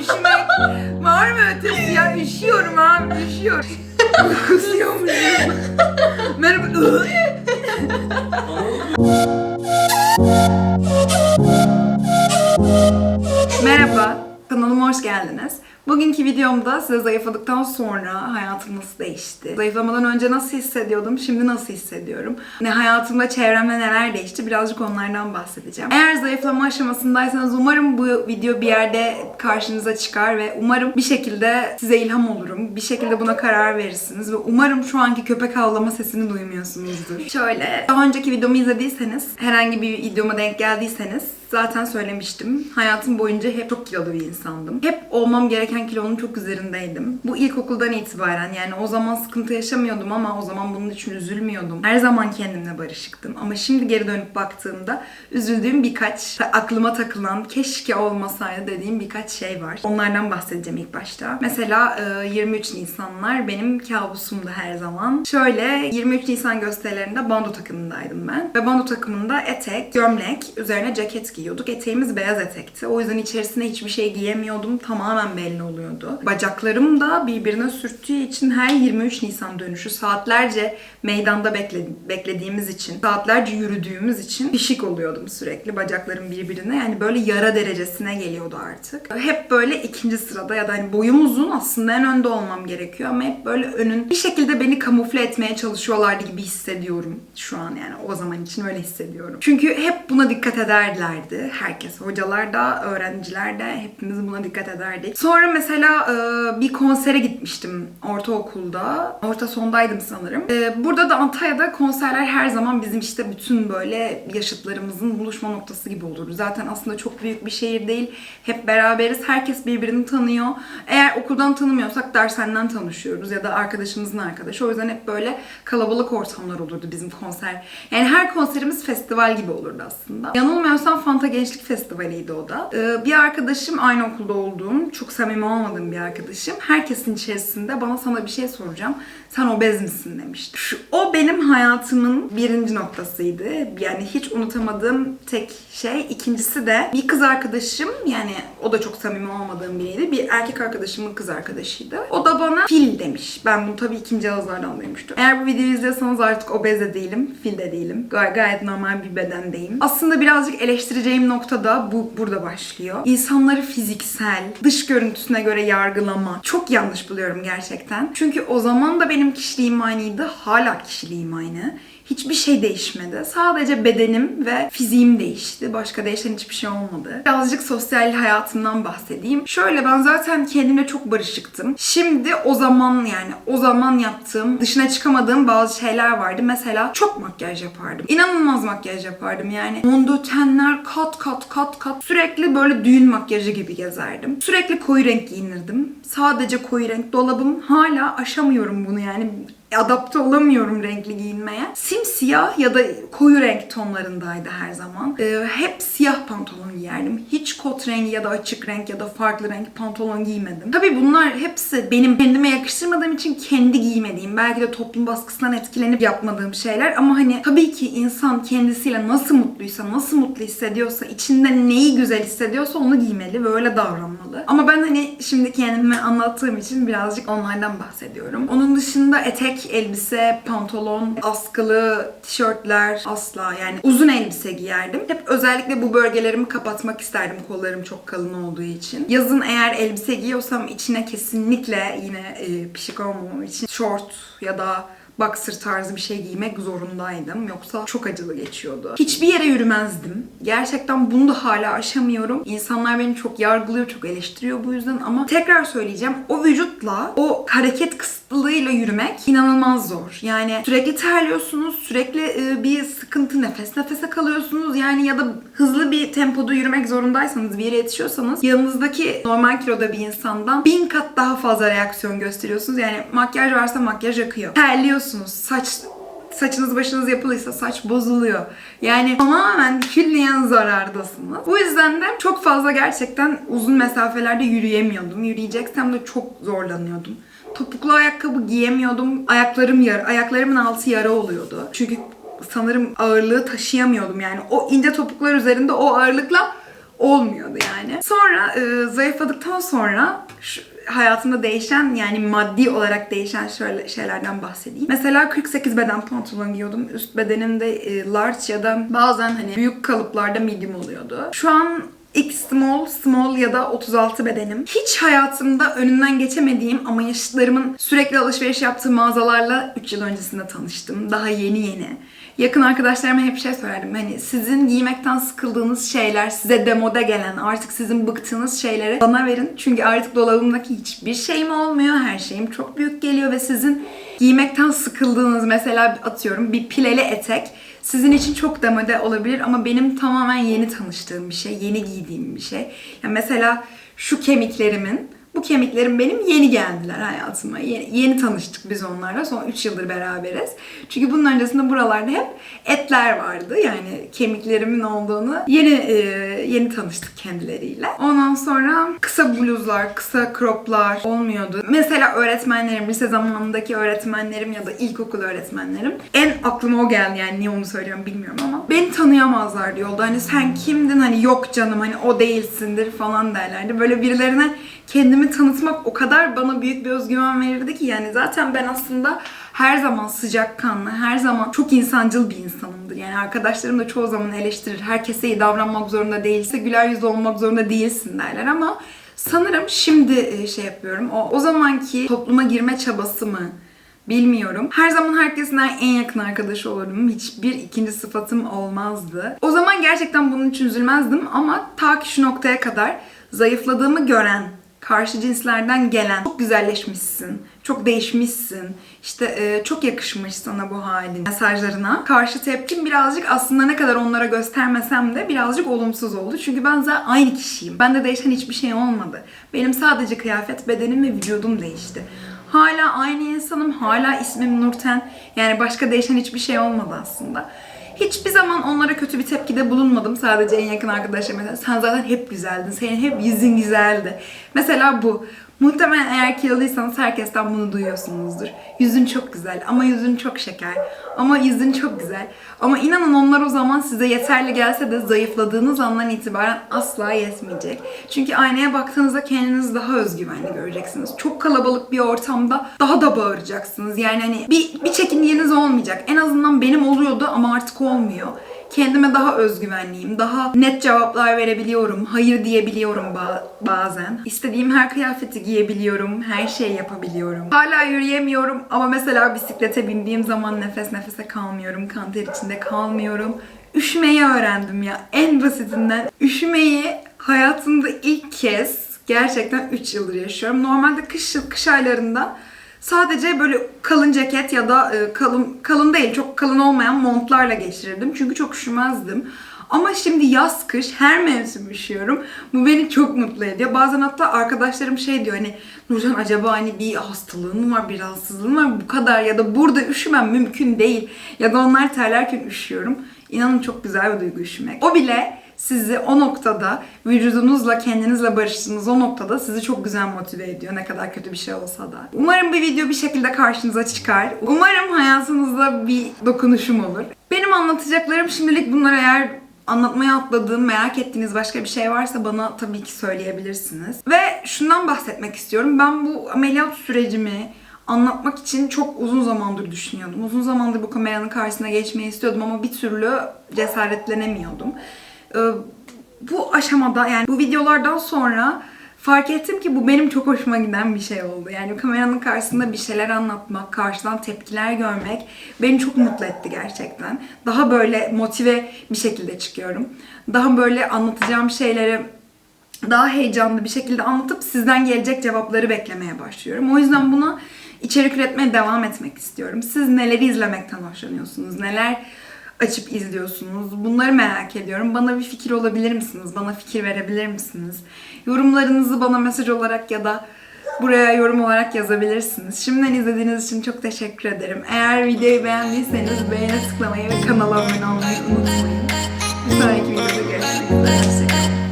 üşümek. Var mı ötesi ya? Üşüyorum abi, üşüyorum. Kusuyormuşum. Merhaba. Merhaba, kanalıma hoş geldiniz. Bugünkü videomda size zayıfladıktan sonra hayatım nasıl değişti? Zayıflamadan önce nasıl hissediyordum, şimdi nasıl hissediyorum? Ne hayatımda, çevremde neler değişti? Birazcık onlardan bahsedeceğim. Eğer zayıflama aşamasındaysanız umarım bu video bir yerde karşınıza çıkar ve umarım bir şekilde size ilham olurum. Bir şekilde buna karar verirsiniz ve umarım şu anki köpek havlama sesini duymuyorsunuzdur. Şöyle, daha önceki videomu izlediyseniz, herhangi bir videoma denk geldiyseniz Zaten söylemiştim. Hayatım boyunca hep çok kilolu bir insandım. Hep olmam gereken kilonun çok üzerindeydim. Bu ilkokuldan itibaren yani o zaman sıkıntı yaşamıyordum ama o zaman bunun için üzülmüyordum. Her zaman kendimle barışıktım. Ama şimdi geri dönüp baktığımda üzüldüğüm birkaç, aklıma takılan, keşke olmasaydı dediğim birkaç şey var. Onlardan bahsedeceğim ilk başta. Mesela e, 23 Nisanlar benim kabusumdu her zaman. Şöyle 23 Nisan gösterilerinde bando takımındaydım ben. Ve bando takımında etek, gömlek, üzerine ceket giyiyorduk. Eteğimiz beyaz etekti. O yüzden içerisine hiçbir şey giyemiyordum. Tamamen belli oluyordu. Bacaklarım da birbirine sürttüğü için her 23 Nisan dönüşü saatlerce meydanda bekle- beklediğimiz için, saatlerce yürüdüğümüz için pişik oluyordum sürekli. Bacaklarım birbirine yani böyle yara derecesine geliyordu artık. Hep böyle ikinci sırada ya da hani boyum uzun aslında en önde olmam gerekiyor ama hep böyle önün bir şekilde beni kamufle etmeye çalışıyorlardı gibi hissediyorum şu an yani o zaman için öyle hissediyorum. Çünkü hep buna dikkat ederlerdi. Herkes, hocalar da, öğrenciler de hepimiz buna dikkat ederdik. Sonra mesela e, bir konsere gitmiştim ortaokulda. Orta sondaydım sanırım. E, burada da Antalya'da konserler her zaman bizim işte bütün böyle yaşıtlarımızın buluşma noktası gibi olurdu. Zaten aslında çok büyük bir şehir değil. Hep beraberiz. Herkes birbirini tanıyor. Eğer okuldan tanımıyorsak dershaneden tanışıyoruz ya da arkadaşımızın arkadaşı. O yüzden hep böyle kalabalık ortamlar olurdu bizim konser. Yani her konserimiz festival gibi olurdu aslında. Yanılmıyorsam Fanta Gençlik Festivali'ydi o da. Ee, bir arkadaşım aynı okulda olduğum, çok samimi olmadığım bir arkadaşım. Herkesin içerisinde bana sana bir şey soracağım. Sen obez misin demişti. Şu, o benim hayatımın birinci noktasıydı. Yani hiç unutamadığım tek şey. İkincisi de bir kız arkadaşım yani o da çok samimi olmadığım biriydi. Bir erkek arkadaşımın kız arkadaşıydı. O da bana fil demiş. Ben bunu tabii ikinci ağızlardan duymuştum. Eğer bu videoyu izliyorsanız artık obez de değilim, fil de değilim. Gay- gayet normal bir bedendeyim. Aslında birazcık eleştireceğim nokta da bu burada başlıyor. İnsanları fiziksel, dış görüntüsüne göre yargılama. Çok yanlış buluyorum gerçekten. Çünkü o zaman da benim kişiliğim aynıydı. Hala kişiliğim aynı. Hiçbir şey değişmedi. Sadece bedenim ve fiziğim değişti. Başka değişen hiçbir şey olmadı. Birazcık sosyal hayatımdan bahsedeyim. Şöyle ben zaten kendimle çok barışıktım. Şimdi o zaman yani o zaman yaptığım, dışına çıkamadığım bazı şeyler vardı. Mesela çok makyaj yapardım. İnanılmaz makyaj yapardım yani. Fondötenler kat kat kat kat. Sürekli böyle düğün makyajı gibi gezerdim. Sürekli koyu renk giyinirdim. Sadece koyu renk. Dolabım hala aşamıyorum bunu yani adapte olamıyorum renkli giyinmeye. Simsiyah ya da koyu renk tonlarındaydı her zaman. Ee, hep siyah pantolon giyerdim. Hiç kot rengi ya da açık renk ya da farklı renk pantolon giymedim. Tabii bunlar hepsi benim kendime yakıştırmadığım için kendi giymediğim, belki de toplum baskısından etkilenip yapmadığım şeyler ama hani tabii ki insan kendisiyle nasıl mutluysa, nasıl mutlu hissediyorsa, içinde neyi güzel hissediyorsa onu giymeli ve öyle davranmalı. Ama ben hani şimdi kendimi anlattığım için birazcık onlardan bahsediyorum. Onun dışında etek, elbise, pantolon, askılı tişörtler asla yani uzun elbise giyerdim. Hep özellikle bu bölgelerimi kapatmak isterdim kollarım çok kalın olduğu için. Yazın eğer elbise giyiyorsam içine kesinlikle yine e, pişik olmamam için şort ya da boxer tarzı bir şey giymek zorundaydım. Yoksa çok acılı geçiyordu. Hiçbir yere yürümezdim. Gerçekten bunu da hala aşamıyorum. İnsanlar beni çok yargılıyor, çok eleştiriyor bu yüzden ama tekrar söyleyeceğim. O vücutla, o hareket kısıtlılığıyla yürümek inanılmaz zor. Yani sürekli terliyorsunuz, sürekli e, bir sıkıntı, nefes nefese kalıyorsunuz. Yani ya da hızlı bir tempoda yürümek zorundaysanız, bir yere yetişiyorsanız yanınızdaki normal kiloda bir insandan bin kat daha fazla reaksiyon gösteriyorsunuz. Yani makyaj varsa makyaj akıyor. Terliyorsunuz, saç saçınız başınız yapılıysa saç bozuluyor. Yani tamamen külliyen zarardasınız. Bu yüzden de çok fazla gerçekten uzun mesafelerde yürüyemiyordum. Yürüyeceksem de çok zorlanıyordum. Topuklu ayakkabı giyemiyordum. Ayaklarım yara, ayaklarımın altı yara oluyordu. Çünkü sanırım ağırlığı taşıyamıyordum yani. O ince topuklar üzerinde o ağırlıkla olmuyordu yani. Sonra e, zayıfladıktan sonra şu, hayatımda değişen yani maddi olarak değişen şöyle şeylerden bahsedeyim. Mesela 48 beden pantolon giyiyordum. Üst bedenimde e, large ya da bazen hani büyük kalıplarda medium oluyordu. Şu an X small, small ya da 36 bedenim. Hiç hayatımda önünden geçemediğim ama yaşıtlarımın sürekli alışveriş yaptığı mağazalarla 3 yıl öncesinde tanıştım. Daha yeni yeni. Yakın arkadaşlarıma hep şey söylerdim. Hani sizin giymekten sıkıldığınız şeyler, size demode gelen, artık sizin bıktığınız şeyleri bana verin. Çünkü artık dolabımdaki hiçbir şeyim olmuyor. Her şeyim çok büyük geliyor ve sizin giymekten sıkıldığınız mesela atıyorum bir pileli etek sizin için çok demode olabilir ama benim tamamen yeni tanıştığım bir şey, yeni giydiğim bir şey. Yani mesela şu kemiklerimin, bu kemiklerim benim yeni geldiler hayatıma. Yeni, yeni tanıştık biz onlarla. Son 3 yıldır beraberiz. Çünkü bunun öncesinde buralarda hep etler vardı. Yani kemiklerimin olduğunu yeni e, yeni tanıştık kendileriyle. Ondan sonra kısa bluzlar, kısa croplar olmuyordu. Mesela öğretmenlerim, lise zamanındaki öğretmenlerim ya da ilkokul öğretmenlerim en aklıma o geldi yani niye onu söylüyorum bilmiyorum ama beni tanıyamazlardı yolda. Hani sen kimdin hani yok canım hani o değilsindir falan derlerdi. Böyle birilerine kendimi tanıtmak o kadar bana büyük bir özgüven verirdi ki yani zaten ben aslında her zaman sıcakkanlı, her zaman çok insancıl bir insanımdır. Yani arkadaşlarım da çoğu zaman eleştirir. Herkese iyi davranmak zorunda değilse güler yüzlü olmak zorunda değilsin derler ama sanırım şimdi e, şey yapıyorum. O, o zamanki topluma girme çabası mı? Bilmiyorum. Her zaman herkesin en yakın arkadaşı olurdum. Hiçbir ikinci sıfatım olmazdı. O zaman gerçekten bunun için üzülmezdim ama ta ki şu noktaya kadar zayıfladığımı gören karşı cinslerden gelen çok güzelleşmişsin, çok değişmişsin, işte e, çok yakışmış sana bu halin mesajlarına karşı tepkim birazcık aslında ne kadar onlara göstermesem de birazcık olumsuz oldu. Çünkü ben zaten aynı kişiyim. Bende değişen hiçbir şey olmadı. Benim sadece kıyafet, bedenim ve vücudum değişti. Hala aynı insanım, hala ismim Nurten. Yani başka değişen hiçbir şey olmadı aslında. Hiçbir zaman onlara kötü bir tepkide bulunmadım. Sadece en yakın arkadaşlar mesela sen zaten hep güzeldin. Senin hep yüzün güzeldi. Mesela bu. Muhtemelen eğer kiloluysanız herkesten bunu duyuyorsunuzdur. Yüzün çok güzel ama yüzün çok şeker. Ama yüzün çok güzel. Ama inanın onlar o zaman size yeterli gelse de zayıfladığınız andan itibaren asla yetmeyecek. Çünkü aynaya baktığınızda kendinizi daha özgüvenli göreceksiniz. Çok kalabalık bir ortamda daha da bağıracaksınız. Yani hani bir, bir çekindiğiniz olmayacak. En azından benim oluyordu ama artık olmuyor kendime daha özgüvenliyim. Daha net cevaplar verebiliyorum. Hayır diyebiliyorum ba- bazen. İstediğim her kıyafeti giyebiliyorum. Her şeyi yapabiliyorum. Hala yürüyemiyorum ama mesela bisiklete bindiğim zaman nefes nefese kalmıyorum. Kan ter içinde kalmıyorum. Üşümeyi öğrendim ya. En basitinden üşümeyi hayatımda ilk kez gerçekten 3 yıldır yaşıyorum. Normalde kış, kış aylarında Sadece böyle kalın ceket ya da e, kalın kalın değil çok kalın olmayan montlarla geçirirdim. Çünkü çok üşümezdim. Ama şimdi yaz kış her mevsim üşüyorum. Bu beni çok mutlu ediyor. Bazen hatta arkadaşlarım şey diyor hani Nurcan acaba hani bir hastalığın mı var, bir rahatsızlığın var? Bu kadar ya da burada üşümem mümkün değil. Ya da onlar terlerken üşüyorum. İnanın çok güzel bir duygu üşümek. O bile sizi o noktada vücudunuzla kendinizle barıştığınız o noktada sizi çok güzel motive ediyor ne kadar kötü bir şey olsa da. Umarım bu video bir şekilde karşınıza çıkar. Umarım hayatınızda bir dokunuşum olur. Benim anlatacaklarım şimdilik bunlar eğer anlatmaya atladığım, merak ettiğiniz başka bir şey varsa bana tabii ki söyleyebilirsiniz. Ve şundan bahsetmek istiyorum. Ben bu ameliyat sürecimi anlatmak için çok uzun zamandır düşünüyordum. Uzun zamandır bu kameranın karşısına geçmeyi istiyordum ama bir türlü cesaretlenemiyordum. Ee, bu aşamada yani bu videolardan sonra fark ettim ki bu benim çok hoşuma giden bir şey oldu. Yani kameranın karşısında bir şeyler anlatmak, karşıdan tepkiler görmek beni çok mutlu etti gerçekten. Daha böyle motive bir şekilde çıkıyorum. Daha böyle anlatacağım şeyleri daha heyecanlı bir şekilde anlatıp sizden gelecek cevapları beklemeye başlıyorum. O yüzden buna içerik üretmeye devam etmek istiyorum. Siz neleri izlemekten hoşlanıyorsunuz? Neler açıp izliyorsunuz? Bunları merak ediyorum. Bana bir fikir olabilir misiniz? Bana fikir verebilir misiniz? Yorumlarınızı bana mesaj olarak ya da buraya yorum olarak yazabilirsiniz. Şimdiden izlediğiniz için çok teşekkür ederim. Eğer videoyu beğendiyseniz beğene tıklamayı ve kanala abone olmayı unutmayın. Bir sonraki videoda görüşmek üzere.